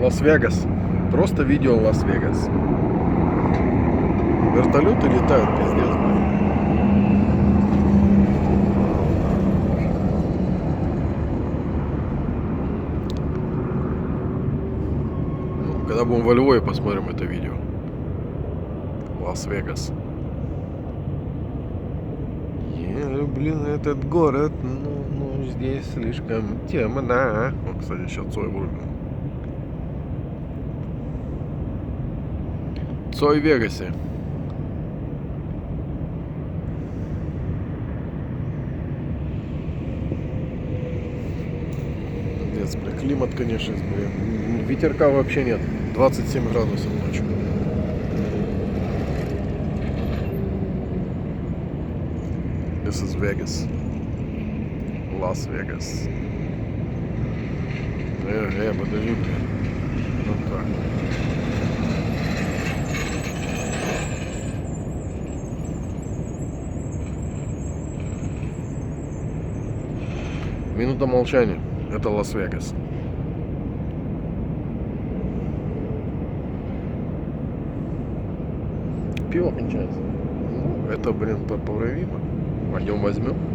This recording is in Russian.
Лас-Вегас. Просто видео Лас-Вегас. Вертолеты летают, пиздец. Ну, Когда будем во Львове, посмотрим это видео. Лас-Вегас. Я люблю этот город, но, но здесь слишком темно. О, кстати, сейчас Цой врубим. В Вегасе. Пиздец, бля, климат, конечно, блин. Ветерка вообще нет. 27 градусов ночью. This is Vegas. Лас-Вегас. Э, э, подожди, бля. Ну так. Минута молчания. Это Лас-Вегас. Пиво кончается. Ну, это, блин, поправимо. Пойдем возьмем.